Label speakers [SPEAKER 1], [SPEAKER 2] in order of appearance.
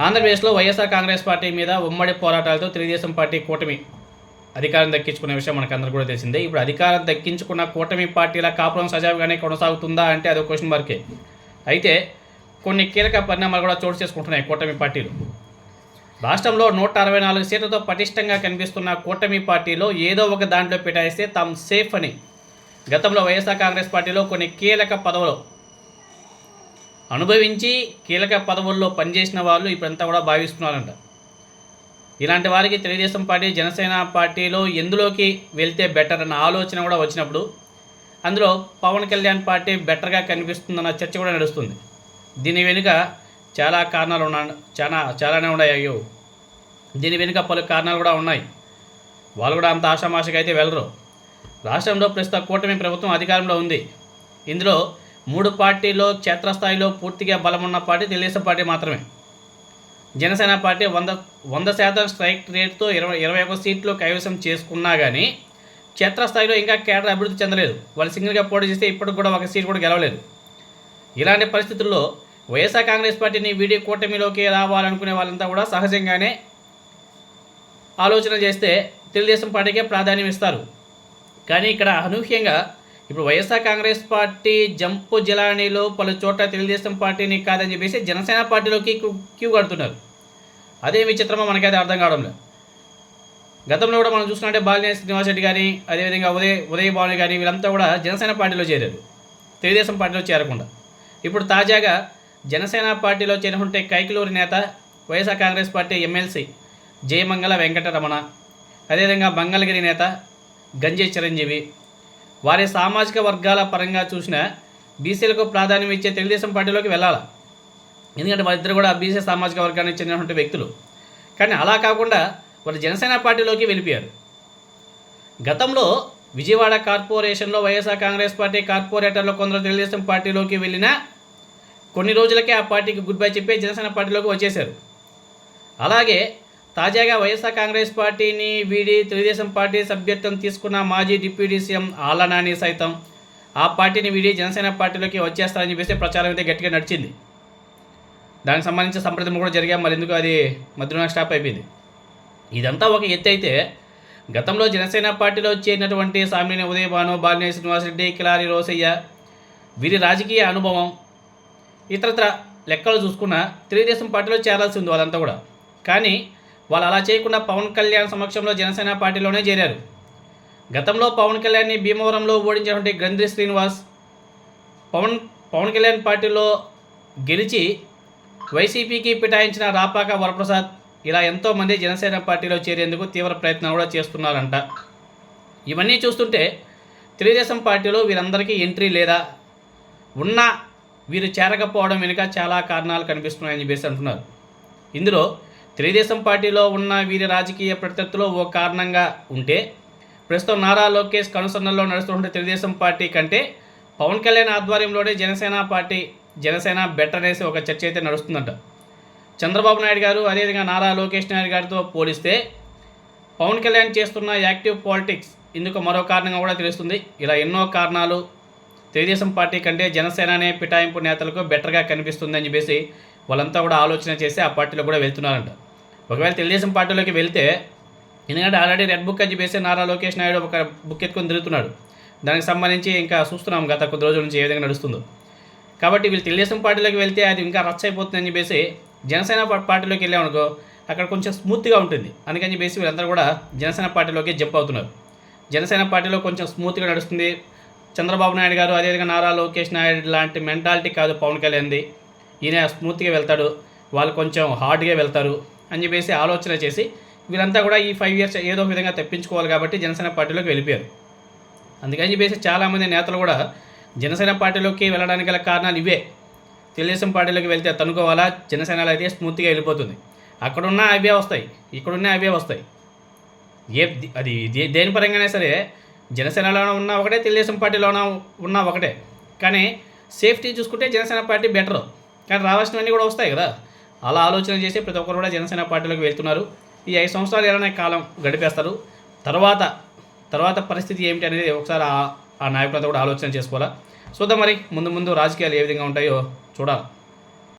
[SPEAKER 1] ఆంధ్రప్రదేశ్లో వైఎస్ఆర్ కాంగ్రెస్ పార్టీ మీద ఉమ్మడి పోరాటాలతో తెలుగుదేశం పార్టీ కూటమి అధికారం దక్కించుకునే విషయం మనకు అందరూ కూడా తెలిసిందే. ఇప్పుడు అధికారం దక్కించుకున్న కూటమి పార్టీల కాపురం సజావుగానే కొనసాగుతుందా అంటే అదొక క్వశ్చన్ మార్కే అయితే కొన్ని కీలక పరిణామాలు కూడా చోటు చేసుకుంటున్నాయి కూటమి పార్టీలు. రాష్ట్రంలో నూట అరవై నాలుగు సీట్లతో పటిష్టంగా కనిపిస్తున్న కూటమి పార్టీలో ఏదో ఒక దాంట్లో పిటాయిస్తే తాము సేఫ్ అని. గతంలో వైఎస్ఆర్ కాంగ్రెస్ పార్టీలో కొన్ని కీలక పదవులు అనుభవించి కీలక పదవుల్లో పనిచేసిన వాళ్ళు ఇప్పుడంతా కూడా భావిస్తున్నారంట. ఇలాంటి వారికి తెలుగుదేశం పార్టీ జనసేన పార్టీలో ఎందులోకి వెళ్తే బెటర్ అన్న ఆలోచన కూడా వచ్చినప్పుడు అందులో పవన్ కళ్యాణ్ పార్టీ బెటర్గా కనిపిస్తుందన్న చర్చ కూడా నడుస్తుంది. దీని వెనుక చాలా కారణాలు ఉన్నా చాలా చాలానే ఉన్నాయి అయ్యో. దీని వెనుక పలు కారణాలు కూడా ఉన్నాయి. వాళ్ళు కూడా అంత ఆషామాషగా అయితే వెళ్ళరు రాష్ట్రంలో ప్రస్తుత కూటమి ప్రభుత్వం అధికారంలో ఉంది. ఇందులో మూడు పార్టీలో క్షేత్రస్థాయిలో పూర్తిగా బలమున్న పార్టీ తెలుగుదేశం పార్టీ మాత్రమే. జనసేన పార్టీ వంద వంద శాతం స్ట్రైక్ రేట్తో ఇరవై ఇరవై ఒక సీట్లు కైవసం చేసుకున్నా కానీ క్షేత్రస్థాయిలో ఇంకా కేడర్ అభివృద్ధి చెందలేదు. వాళ్ళు సింగిల్గా పోటీ చేస్తే ఇప్పటికి కూడా ఒక సీట్ కూడా గెలవలేదు. ఇలాంటి పరిస్థితుల్లో వైఎస్ఆర్ కాంగ్రెస్ పార్టీని వీడి కూటమిలోకి రావాలనుకునే వాళ్ళంతా కూడా సహజంగానే ఆలోచన చేస్తే తెలుగుదేశం పార్టీకే ప్రాధాన్యం ఇస్తారు. కానీ ఇక్కడ అనూహ్యంగా ఇప్పుడు వైఎస్ఆర్ కాంగ్రెస్ పార్టీ జంపు జిలానీలో పలు చోట్ల తెలుగుదేశం పార్టీని కాదని చెప్పేసి జనసేన పార్టీలోకి క్యూ- క్యూ కడుతున్నారు. అదే విచిత్రమో మనకైతే అర్థం కావడం లేదు గతంలో కూడా మనం చూసుకుంటే బాలినేని శ్రీనివాస్ రెడ్డి కానీ అదేవిధంగా ఉదయ ఉదయ్ కానీ వీళ్ళంతా కూడా జనసేన పార్టీలో చేరారు. తెలుగుదేశం పార్టీలో చేరకుండా. ఇప్పుడు తాజాగా జనసేన పార్టీలో చేరుకుంటే కైకిలూరి నేత YSR Congress party MLC Jayamangala Venkataramana అదేవిధంగా మంగళగిరి నేత గంజే చిరంజీవి వారి సామాజిక వర్గాల పరంగా చూసిన బీసీలకు ప్రాధాన్యం ఇచ్చే తెలుగుదేశం పార్టీలోకి వెళ్ళాలి? ఎందుకంటే వారిద్దరు కూడా బీసీ సామాజిక వర్గానికి చెందినటువంటి వ్యక్తులు. కానీ అలా కాకుండా వారు జనసేన పార్టీలోకి వెళ్ళిపోయారు. గతంలో విజయవాడ కార్పొరేషన్లో వైఎస్ఆర్ కాంగ్రెస్ పార్టీ కార్పొరేటర్లో కొందరు తెలుగుదేశం పార్టీలోకి వెళ్ళినా కొన్ని రోజులకే ఆ పార్టీకి గుడ్ బై చెప్పి జనసేన పార్టీలోకి వచ్చేశారు. అలాగే తాజాగా వైఎస్ఆర్ కాంగ్రెస్ పార్టీని వీడి తెలుగుదేశం పార్టీ సభ్యత్వం తీసుకున్న మాజీ డిప్యూటీ సీఎం ఆళ్ళ నాని సైతం ఆ పార్టీని వీడి జనసేన పార్టీలోకి వచ్చేస్తారని చెప్పేసి ప్రచారం అయితే గట్టిగా నడిచింది. దానికి సంబంధించిన సంప్రదింపు కూడా జరిగా మరి ఎందుకు అది మధ్యలో స్టాప్ అయిపోయింది? ఇదంతా ఒక ఎత్తు అయితే గతంలో జనసేన పార్టీలో చేరినటువంటి సామినేని ఉదయభాను బాలినేని శ్రీనివాసరెడ్డి కిలారి రోసయ్య వీరి రాజకీయ అనుభవం ఇతరత్ర లెక్కలు చూసుకున్న తెలుగుదేశం పార్టీలో చేరాల్సి ఉంది వాళ్ళంతా కూడా. కానీ వాళ్ళు అలా చేయకుండా పవన్ కళ్యాణ్ సమక్షంలో జనసేన పార్టీలోనే చేరారు. గతంలో పవన్ కళ్యాణ్ని భీమవరంలో ఓడించినటువంటి గ్రంథి శ్రీనివాస్ పవన్ పవన్ కళ్యాణ్ పార్టీలో గెలిచి వైసీపీకి పిటాయించిన రాపాక వరప్రసాద్ ఇలా ఎంతోమంది జనసేన పార్టీలో చేరేందుకు తీవ్ర ప్రయత్నం కూడా చేస్తున్నారంట. ఇవన్నీ చూస్తుంటే తెలుగుదేశం పార్టీలో వీరందరికీ ఎంట్రీ లేదా ఉన్నా వీరు చేరకపోవడం వెనుక చాలా కారణాలు కనిపిస్తున్నాయని చెప్పేసి అంటున్నారు. ఇందులో తెలుగుదేశం పార్టీలో ఉన్న వీరి రాజకీయ ప్రత్యర్థులు ఓ కారణంగా ఉంటే ప్రస్తుతం నారా లోకేష్ కనుసన్నల్లో నడుస్తున్న తెలుగుదేశం పార్టీ కంటే పవన్ కళ్యాణ్ ఆధ్వర్యంలోనే జనసేన పార్టీ జనసేన బెటర్ అనేసి ఒక చర్చ అయితే నడుస్తుందంట. చంద్రబాబు నాయుడు గారు అదేవిధంగా నారా లోకేష్ నాయుడు గారితో పోలిస్తే పవన్ కళ్యాణ్ చేస్తున్న యాక్టివ్ పాలిటిక్స్ ఇందుకు మరో కారణంగా కూడా తెలుస్తుంది. ఇలా ఎన్నో కారణాలు తెలుగుదేశం పార్టీ కంటే జనసేననే పిటాయింపు నేతలకు బెటర్గా కనిపిస్తుందని చెప్పేసి వాళ్ళంతా కూడా ఆలోచన చేసి ఆ పార్టీలో కూడా వెళ్తున్నారంట. ఒకవేళ తెలుగుదేశం పార్టీలోకి వెళ్తే ఎందుకంటే ఆల్రెడీ రెడ్ బుక్ అని చెప్పేసి నారా లోకేష్ నాయుడు ఒక బుక్ ఎత్తుకొని తిరుగుతున్నాడు. దానికి సంబంధించి ఇంకా చూస్తున్నాం గత కొద్ది రోజుల నుంచి ఏ విధంగా నడుస్తుందో. కాబట్టి వీళ్ళు తెలుగుదేశం పార్టీలోకి వెళ్తే అది ఇంకా రచ్చ అయిపోతుందని చెప్పేసి జనసేన పార్టీలోకి వెళ్ళామనుకో అక్కడ కొంచెం స్మూత్గా ఉంటుంది. అందుకని చెప్పేసి వీళ్ళందరూ కూడా జనసేన పార్టీలోకి జంప్ అవుతున్నారు. జనసేన పార్టీలో కొంచెం స్మూత్గా నడుస్తుంది. చంద్రబాబు నాయుడు గారు అదేవిధంగా నారా లోకేష్ నాయుడు లాంటి మెంటాలిటీ కాదు పవన్ కళ్యాణ్ది. ఈయన స్మూత్గా వెళ్తాడు. వాళ్ళు కొంచెం హార్డ్గా వెళ్తారు. అని చెప్పేసి ఆలోచన చేసి వీళ్ళంతా కూడా ఈ ఫైవ్ ఇయర్స్ ఏదో ఒక విధంగా తెప్పించుకోవాలి కాబట్టి జనసేన పార్టీలోకి వెళ్ళిపోయారు. అందుకని చెప్పేసి చాలామంది నేతలు కూడా జనసేన పార్టీలోకి వెళ్ళడానికి గల కారణాలు ఇవే. తెలుగుదేశం పార్టీలోకి వెళ్తే తనుకోవాలా జనసేనలో అయితే స్మూత్గా వెళ్ళిపోతుంది. అక్కడున్న అవే వస్తాయి. ఇక్కడున్న అవే వస్తాయి. ఏ అది దేని పరంగానే సరే జనసేనలో ఉన్న ఒకటే తెలుగుదేశం పార్టీలో ఉన్న ఒకటే. కానీ సేఫ్టీ చూసుకుంటే జనసేన పార్టీ బెటర్. కానీ రావాల్సినవన్నీ కూడా వస్తాయి కదా. అలా ఆలోచన చేసి ప్రతి ఒక్కరు కూడా జనసేన పార్టీలోకి వెళ్తున్నారు. ఈ ఐదు సంవత్సరాలు ఎలానే కాలం గడిపేస్తారు. తర్వాత తర్వాత పరిస్థితి ఏమిటి అనేది ఒకసారి ఆ- ఆ నాయకులంతా కూడా ఆలోచన చేసుకోవాలా? చూద్దాం మరి ముందు ముందు రాజకీయాలు ఏ విధంగా ఉంటాయో చూడాలి.